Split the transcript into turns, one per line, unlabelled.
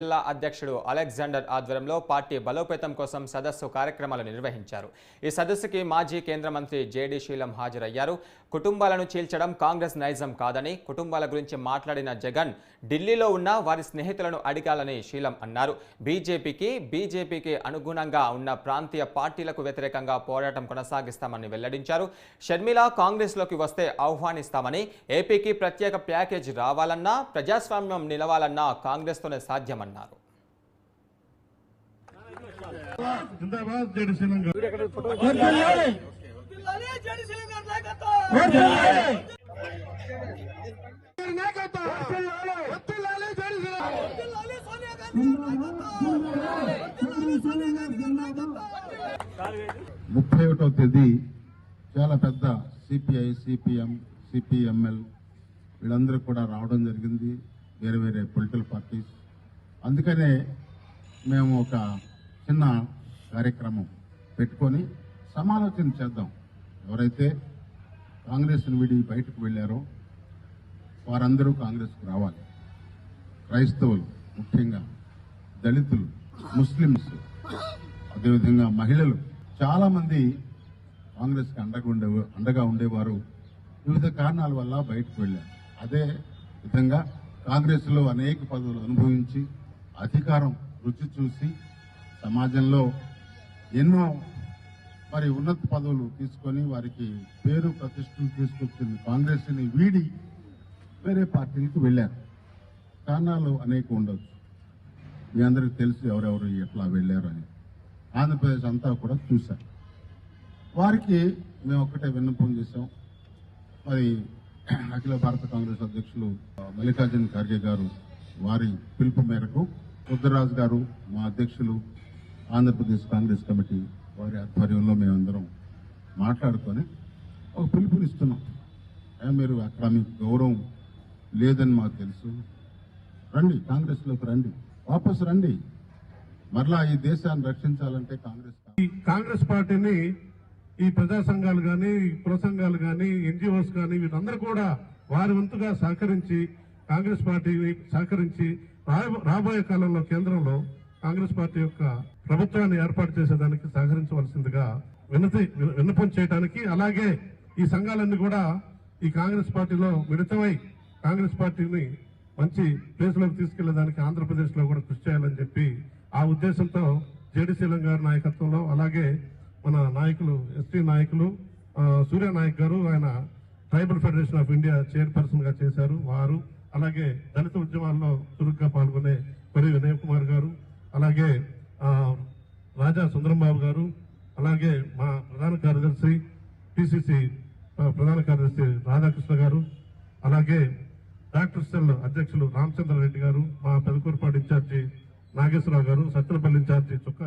జిల్లా అధ్యక్షుడు అలెగ్జాండర్ ఆధ్వర్యంలో పార్టీ బలోపేతం కోసం సదస్సు కార్యక్రమాలు నిర్వహించారు. ఈ సదస్సుకి మాజీ కేంద్ర మంత్రి జేడీ శీలం హాజరయ్యారు. కుటుంబాలను చీల్చడం కాంగ్రెస్ నైజం కాదని కుటుంబాల గురించి మాట్లాడిన జగన్ ఢిల్లీలో ఉన్న వారి స్నేహితులను అడిగాలని శీలం అన్నారు. బీజేపీకి బీజేపీకి అనుగుణంగా ఉన్న ప్రాంతీయ పార్టీలకు వ్యతిరేకంగా పోరాటం కొనసాగిస్తామని వెల్లడించారు. షర్మిల కాంగ్రెస్లోకి వస్తే ఆహ్వానిస్తామని ఏపీకి ప్రత్యేక ప్యాకేజ్ రావాలన్నా ప్రజాస్వామ్యం నిలవాలన్నా కాంగ్రెస్తోనే
సాధ్యమని అన్నారు.
ముప్పై ఒకటో తేదీ చాలా పెద్ద సిపిఐ సిపిఎం సిపిఎంఎల్ వీళ్ళందరూ కూడా రావడం జరిగింది. వేరే వేరే పొలిటికల్ పార్టీస్ అందుకనే మేము ఒక చిన్న కార్యక్రమం పెట్టుకొని సమాలోచన చేద్దాం. ఎవరైతే కాంగ్రెస్ని విడి బయటకు వెళ్ళారో వారందరూ కాంగ్రెస్కు రావాలి. క్రైస్తవులు ముఖ్యంగా దళితులు ముస్లిమ్స్ అదేవిధంగా మహిళలు చాలామంది కాంగ్రెస్కి అండగా ఉండే అండగా ఉండేవారు వివిధ కారణాల వల్ల బయటకు వెళ్ళారు. అదే విధంగా కాంగ్రెస్లో అనేక పదవులు అనుభవించి అధికారం రుచి చూసి సమాజంలో ఎన్నో మరి ఉన్నత పదవులు తీసుకొని వారికి పేరు ప్రతిష్టలు తీసుకొచ్చిన కాంగ్రెస్ని వీడి వేరే పార్టీలకు వెళ్ళారు. కారణాలు అనేక ఉండొచ్చు. మీ అందరికి తెలుసు ఎవరెవరు ఎట్లా వెళ్ళారు అని. ఆంధ్రప్రదేశ్ అంతా కూడా చూశారు. వారికి మేము ఒక్కటే విన్నపం చేశాం. మరి అఖిల భారత కాంగ్రెస్ అధ్యక్షులు మల్లికార్జున ఖర్గే గారు వారి పిలుపు మేరకు రుద్రరాజు గారు మా అధ్యక్షులు ఆంధ్రప్రదేశ్ కాంగ్రెస్ కమిటీ వారి ఆధ్వర్యంలో మేమందరం మాట్లాడుకొని ఒక పిలుపునిస్తున్నాం. మీరు అక్కడ మీకు గౌరవం లేదని మాకు తెలుసు. రండి కాంగ్రెస్లోకి రండి. వాపసు రండి. మరలా ఈ దేశాన్ని రక్షించాలంటే కాంగ్రెస్
ఈ కాంగ్రెస్ పార్టీని ఈ ప్రజా సంఘాలు కానీ కుల సంఘాలు కానీ ఎన్జిఓస్ కానీ వీళ్ళందరూ కూడా వారి వంతుగా సహకరించి కాంగ్రెస్ పార్టీని సహకరించి రాబోయే కాలంలో కేంద్రంలో కాంగ్రెస్ పార్టీ యొక్క ప్రభుత్వాన్ని ఏర్పాటు చేసేదానికి సహకరించవలసిందిగా వినతి విన్నపం చేయడానికి అలాగే ఈ సంఘాలన్నీ కూడా ఈ కాంగ్రెస్ పార్టీలో మిళితమై కాంగ్రెస్ పార్టీని మంచి ప్లేస్లోకి తీసుకెళ్ళేదానికి ఆంధ్రప్రదేశ్లో కూడా కృషి చేయాలని చెప్పి ఆ ఉద్దేశంతో జేడీసీలం గారి నాయకత్వంలో అలాగే మన నాయకులు ఎస్టీ నాయకులు సూర్య నాయక్ గారు ఆయన ట్రైబల్ ఫెడరేషన్ ఆఫ్ ఇండియా చైర్పర్సన్గా చేశారు. వారు అలాగే దళిత ఉద్యమాల్లో చురుగ్గా పాల్గొనే కొరి వినయ్ కుమార్ గారు అలాగే రాజా సుందరంబాబు గారు అలాగే మా ప్రధాన కార్యదర్శి పిసిసి ప్రధాన కార్యదర్శి రాధాకృష్ణ గారు అలాగే డాక్టర్ సెల్ అధ్యక్షులు రామచంద్రారెడ్డి గారు మా పెదకూరుపాడు ఇన్ఛార్జి నాగేశ్వరరావు గారు సత్తెనపల్లి ఇన్ఛార్జి చుక్కా